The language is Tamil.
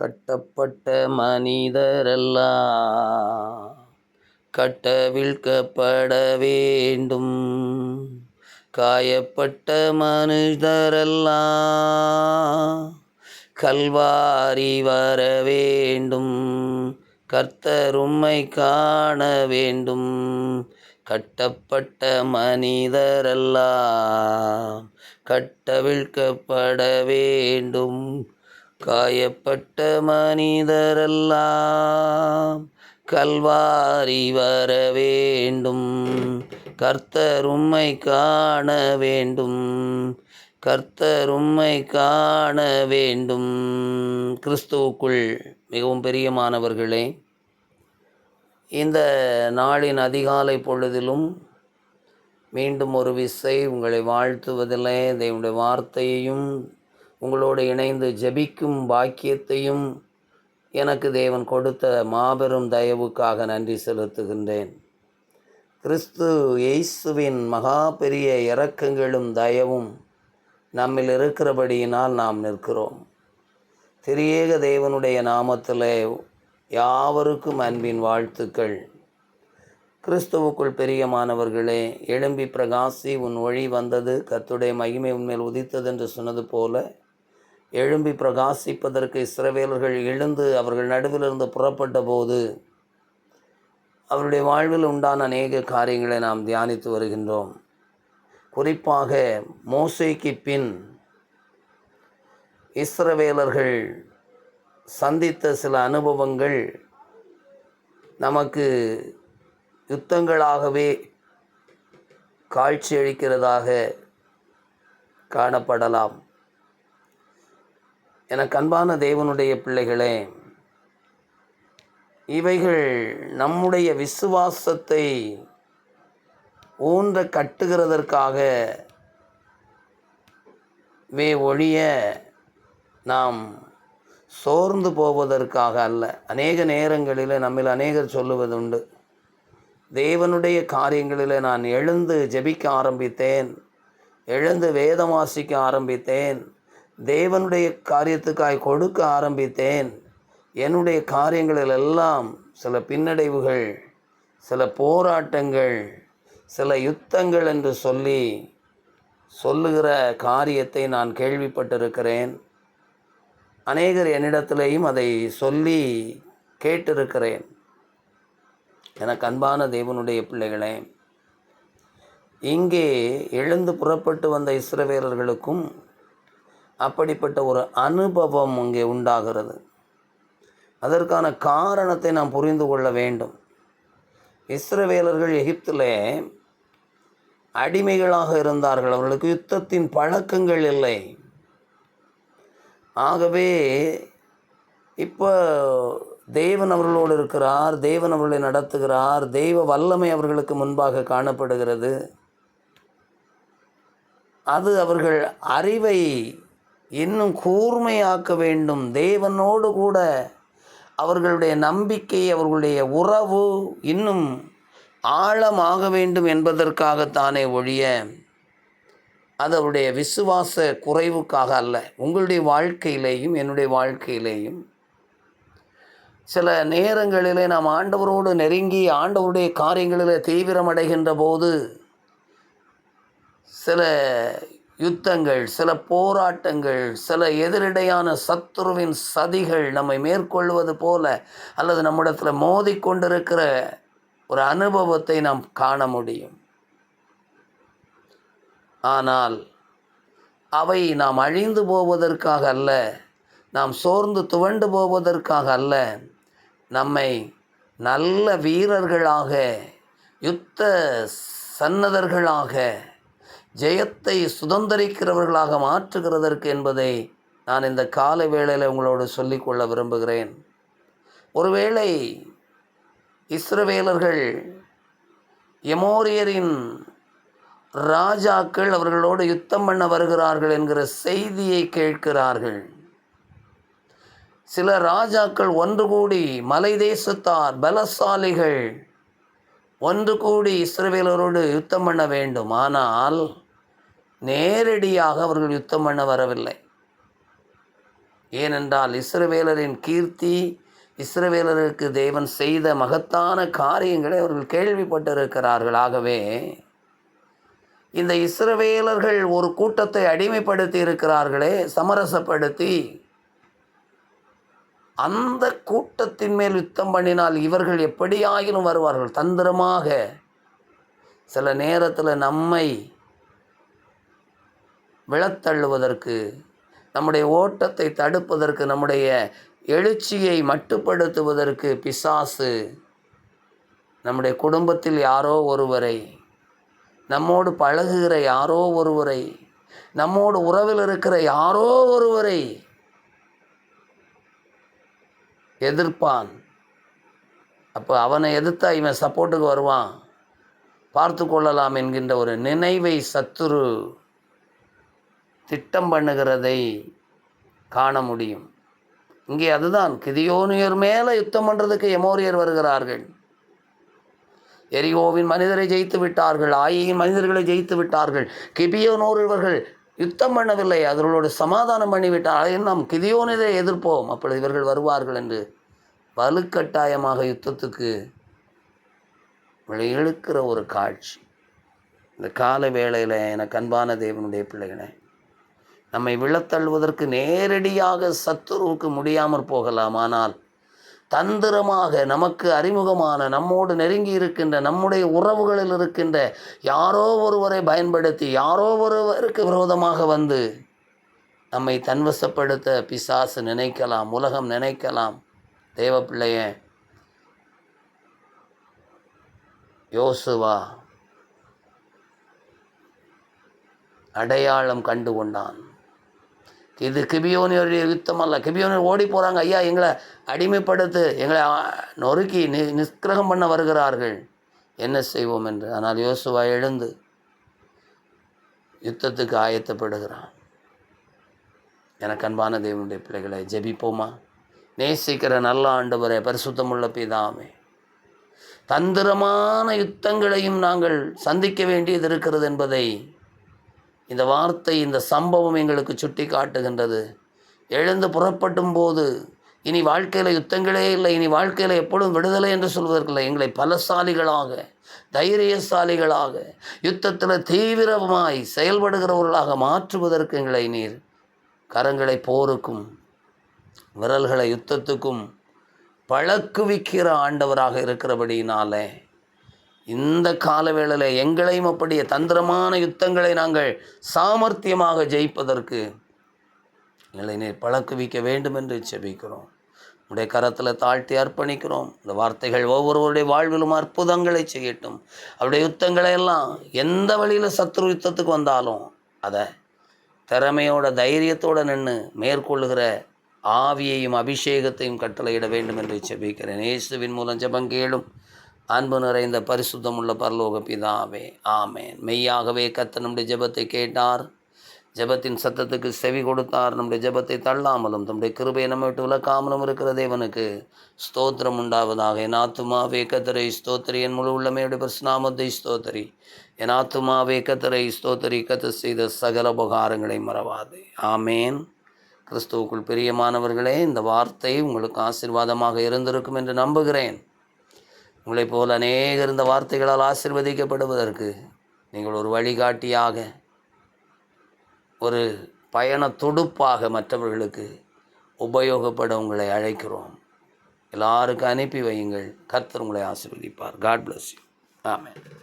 கட்டப்பட்ட மனிதரெல்லாம் கட்டவிழ்க்கப்பட வேண்டும். காயப்பட்ட மனிதரெல்லாம் கல்வாரி வர வேண்டும். கர்த்தர் காண வேண்டும். கட்டப்பட்ட மனிதரெல்லாம் கட்டவிழ்க்கப்பட வேண்டும். காயப்பட்ட மனிதரெல்லாம் கல்வாரி வர வேண்டும். கர்த்தரும்மை காண வேண்டும். கர்த்தரும்மை காண வேண்டும். கிறிஸ்துவுக்குள் மிகவும் பெரியமானவர்களே இந்த நாளின் அதிகாலை பொழுதிலும் மீண்டும் ஒரு விசை உங்களை வாழ்த்துவதிலே தேவனுடைய வார்த்தையையும் உங்களோடு இணைந்து ஜெபிக்கும் பாக்கியத்தையும் எனக்கு தேவன் கொடுத்த மாபெரும் தயவுக்காக நன்றி செலுத்துகின்றேன். கிறிஸ்து இயேசுவின் மகா பெரிய இரக்கங்களும் தயவும் நம்மில் இருக்கிறபடியினால் நாம் நிற்கிறோம். திரியேக தேவனுடைய நாமத்திலே யாவருக்கும் அன்பின் வாழ்த்துக்கள். கிறிஸ்துவுக்குள் பெரியமானவர்களே எழும்பி பிரகாசி உன் வழி வந்தது கத்துடைய மகிமை உன்மேல் உதித்தது என்று சொன்னது போல எழும்பி பிரகாசிப்பதற்கு இஸ்ரவேலர்கள் எழுந்து அவர்கள் நடுவிலிருந்து புறப்பட்ட போது அவருடைய வாழ்வில் உண்டான அநேக காரியங்களை நாம் தியானித்து வருகின்றோம். குறிப்பாக மோசைக்கு பின் இஸ்ரவேலர்கள் சந்தித்த சில அனுபவங்கள் நமக்கு யுத்தங்களாகவே காட்சியளிக்கிறதாக காணப்படலாம். எனக்கு அன்பான தேவனுடைய பிள்ளைகளே இவைகள் நம்முடைய விசுவாசத்தை ஊன்ற கட்டுகிறதற்காக வே ஒழிய நாம் சோர்ந்து போவதற்காக அல்ல. அநேக நேரங்களில் நம்மில் அநேகர் சொல்லுவதுண்டு. தேவனுடைய காரியங்களில் நான் எழுந்து ஜெபிக்க ஆரம்பித்தேன். எழுந்து வேதம் வாசிக்க ஆரம்பித்தேன். தேவனுடைய காரியத்துக்காய் கொடுக்க ஆரம்பித்தேன். என்னுடைய காரியங்களில் எல்லாம் சில பின்னடைவுகள் சில போராட்டங்கள் சில யுத்தங்கள் என்று சொல்லி சொல்லுகிற காரியத்தை நான் கேள்விப்பட்டிருக்கிறேன். அநேகர் என்னிடத்திலேயும் அதை சொல்லி கேட்டிருக்கிறேன். எனக்கு அன்பான தேவனுடைய பிள்ளைகளே இங்கே எழுந்து புறப்பட்டு வந்த இஸ்ரவேலர்களுக்கும் அப்படிப்பட்ட ஒரு அனுபவம் இங்கே உண்டாகிறது. அதற்கான காரணத்தை நாம் புரிந்து கொள்ள வேண்டும். இஸ்ரவேலர்கள் எகிப்திலே அடிமைகளாக இருந்தார்கள். அவர்களுக்கு யுத்தத்தின் பழக்கங்கள் இல்லை. ஆகவே இப்போ தேவன் அவர்களோடு இருக்கிறார் தேவன் அவர்களை நடத்துகிறார் தெய்வ வல்லமை அவர்களுக்கு முன்பாக காணப்படுகிறது. அது அவர்கள் அறிவை இன்னும் கூர்மையாக்க வேண்டும். தேவனோடு கூட அவர்களுடைய நம்பிக்கை அவர்களுடைய உறவு இன்னும் ஆழமாக வேண்டும் என்பதற்காகத்தானே ஒழிய அது அவருடைய விசுவாச குறைவுக்காக அல்ல. உங்களுடைய வாழ்க்கையிலேயும் என்னுடைய வாழ்க்கையிலேயும். சில நேரங்களிலே நாம் ஆண்டவரோடு நெருங்கி ஆண்டவருடைய காரியங்களில் தீவிரமடைகின்ற போது சில யுத்தங்கள் சில போராட்டங்கள் சில எதிரிடையான சத்துருவின் சதிகள் நம்மை மேற்கொள்வது போல அல்லது நம்மிடத்தில் மோதிக்கொண்டிருக்கிற ஒரு அனுபவத்தை நாம் காண முடியும். ஆனால் அவை நாம் அழிந்து போவதற்காக அல்ல நாம் சோர்ந்து துவண்டு போவதற்காக அல்ல நம்மை நல்ல வீரர்களாக யுத்த சன்னதர்களாக ஜெயத்தை சுதந்திரிக்கிறவர்களாக மாற்றுகிறதற்கு என்பதை நான் இந்த காலை வேளையில் உங்களோடு சொல்லிக்கொள்ள விரும்புகிறேன். ஒருவேளை இஸ்ரவேலர்கள் எமோரியரின் ராஜாக்கள் அவர்களோடு யுத்தம் பண்ண வருகிறார்கள் என்கிற செய்தியை கேட்கிறார்கள். சில ராஜாக்கள் ஒன்று கூடி மலை தேசத்தார் பலசாலிகள் ஒன்று கூடி இஸ்ரவேலரோடு யுத்தம் பண்ண வேண்டும். ஆனால் நேரடியாக அவர்கள் யுத்தம் பண்ண வரவில்லை. ஏனென்றால் இஸ்ரவேலரின் கீர்த்தி இஸ்ரவேலருக்கு தேவன் செய்த மகத்தான காரியங்களை அவர்கள் கேள்விப்பட்டிருக்கிறார்கள். ஆகவே இந்த இஸ்ரவேலர்கள் ஒரு கூட்டத்தை அடிமைப்படுத்தி இருக்கிறார்களே சமரசப்படுத்தி அந்த கூட்டத்தின் மேல் யுத்தம் பண்ணினால் இவர்கள் எப்படியாயினும் வருவார்கள்? தந்திரமாக. சில நேரத்தில் நம்மை விழத்தள்ளுவதற்கு நம்முடைய ஓட்டத்தை தடுப்பதற்கு நம்முடைய எழுச்சியை மட்டுப்படுத்துவதற்கு பிசாசு நம்முடைய குடும்பத்தில் யாரோ ஒருவரை நம்மோடு பழகுகிற யாரோ ஒருவரை நம்மோடு உறவில் இருக்கிற யாரோ ஒருவரை எதிர்ப்பான். அப்போ அவனை எதிர்த்தா இவன் சப்போர்ட்டுக்கு வருவான். பார்த்து கொள்ளலாம் என்கின்ற ஒரு நினைவை சத்துரு திட்டம் பண்ணுகிறதை காண முடியும். இங்கே அதுதான் கிதியோனியர் மேலே யுத்தம் பண்ணுறதுக்கு எமோரியர் வருகிறார்கள். எரிகோவின் மனிதரை ஜெயித்து விட்டார்கள் ஆயின் மனிதர்களை ஜெயித்து விட்டார்கள் கிபியோனோர் இவர்கள் யுத்தம் பண்ணவில்லை அவர்களோடு சமாதானம் பண்ணிவிட்டால் பண்ணிவிட்டார் நாம் கிதியோனிதை எதிர்ப்போம். அப்பொழுது இவர்கள் வருவார்கள் என்று வலுக்கட்டாயமாக யுத்தத்துக்கு இழுக்கிற ஒரு காட்சி. இந்த கால வேளையில் எனக்கு அன்பான தேவனுடைய பிள்ளைகளே நம்மை விழத்தள்ளுவதற்கு நேரடியாக சத்துருவுக்கு முடியாமற் போகலாம். ஆனால் தந்திரமாக நமக்கு அறிமுகமான நம்மோடு நெருங்கி இருக்கின்ற நம்முடைய உறவுகளில் இருக்கின்ற யாரோ ஒருவரை பயன்படுத்தி யாரோ ஒருவருக்கு விரோதமாக வந்து நம்மை தன்வசப்படுத்த பிசாசு நினைக்கலாம் உலகம் நினைக்கலாம். தேவ பிள்ளைய யோசுவா அடையாளம் கண்டு கொண்டான். இது கிபியோனியருடைய யுத்தம் அல்ல கிபியோனியர் ஓடி போகிறாங்க ஐயா எங்களை அடிமைப்படுத்து எங்களை நொறுக்கி நி நிஸ்கிரகம் பண்ண வருகிறார்கள். என்ன செய்வோம் என்று. ஆனால் யோசுவா எழுந்து யுத்தத்துக்கு ஆயத்தப்படுகிறான். எனக்கு அன்பான தேவனுடைய பிள்ளைகளை ஜெபிப்போமா? நேசிக்கிற நல்ல ஆண்டவரே பரிசுத்தமுள்ள பிதாமே. தந்திரமான யுத்தங்களையும் நாங்கள் சந்திக்க வேண்டியது இருக்கிறது என்பதை இந்த வார்த்தை இந்த சம்பவம் எங்களுக்கு சுட்டி காட்டுகின்றது எழுந்து புறப்பட்டும் போது இனி வாழ்க்கையில் யுத்தங்களே இல்லை இனி வாழ்க்கையில் எப்பொழுதும் விடுதலை என்று சொல்வதற்கில்லை. எங்களை பலசாலிகளாக தைரியசாலிகளாக யுத்தத்தில் தீவிரமாய் செயல்படுகிறவர்களாக மாற்றுவதற்கு எங்களை நீர் கரங்களை போருக்கும் விரல்களை யுத்தத்துக்கும் பழக்குவிக்கிற ஆண்டவராக இருக்கிறபடியினாலே இந்த காலவேளையில் எங்களையும் அப்படியே தந்திரமான யுத்தங்களை நாங்கள் சாமர்த்தியமாக ஜெயிப்பதற்கு எங்களை நீர் பழக்குவிக்க வேண்டும் என்று செபிக்கிறோம். உடைய கரத்தில் தாழ்த்தி அர்ப்பணிக்கிறோம். இந்த வார்த்தைகள் ஒவ்வொருவருடைய வாழ்விலும் அற்புதங்களை செய்யட்டும். அவருடைய யுத்தங்களை எல்லாம் எந்த வழியில் சத்ரு யுத்தத்துக்கு வந்தாலும் அதை திறமையோட தைரியத்தோடு நின்று மேற்கொள்ளுகிற ஆவியையும் அபிஷேகத்தையும் கட்டளையிட வேண்டும் என்று செபிக்கிறேன். இயேசுவின் மூலம் ஜெபங்கேளும் அன்பு நிறைந்த பரிசுத்தமுள்ள பரலோக பிதாவே ஆமேன். மெய்யாகவே கத்த நம்முடைய ஜெபத்தை கேட்டார். ஜெபத்தின் சத்தத்துக்கு செவி கொடுத்தார். நம்முடைய ஜெபத்தை தள்ளாமலும் தம்முடைய கிருபையை நம்ம விட்டு விளக்காமலும் இருக்கிற தேவனுக்கு ஸ்தோத்திரம் உண்டாவதாக. என் ஆத்துமாவே கத்தரை ஸ்தோத்திரி. என் முழு உள்ளமையுடைய பிரஸ்னாமத்தை ஸ்தோத்திரி. என் ஆத்துமாவே கத்தரை ஸ்தோத்திரி. கத்த செய்த சகல உபகாரங்களை மறவாதே. ஆமேன். கிறிஸ்துவுக்குள் பிரியமானவர்களே இந்த வார்த்தை உங்களுக்கு ஆசீர்வாதமாக இருந்திருக்கும் என்று நம்புகிறேன். உங்களைப் போல் அநேகர் இந்த வார்த்தைகளால் ஆசிர்வதிக்கப்படுவதற்கு நீங்கள் ஒரு வழிகாட்டியாக ஒரு பயண துடுப்பாக மற்றவர்களுக்கு உபயோகப்பட உங்களை அழைக்கிறோம். எல்லாருக்கும் அனுப்பி வையுங்கள். கர்த்தர் உங்களை ஆசிர்வதிப்பார். God bless you amen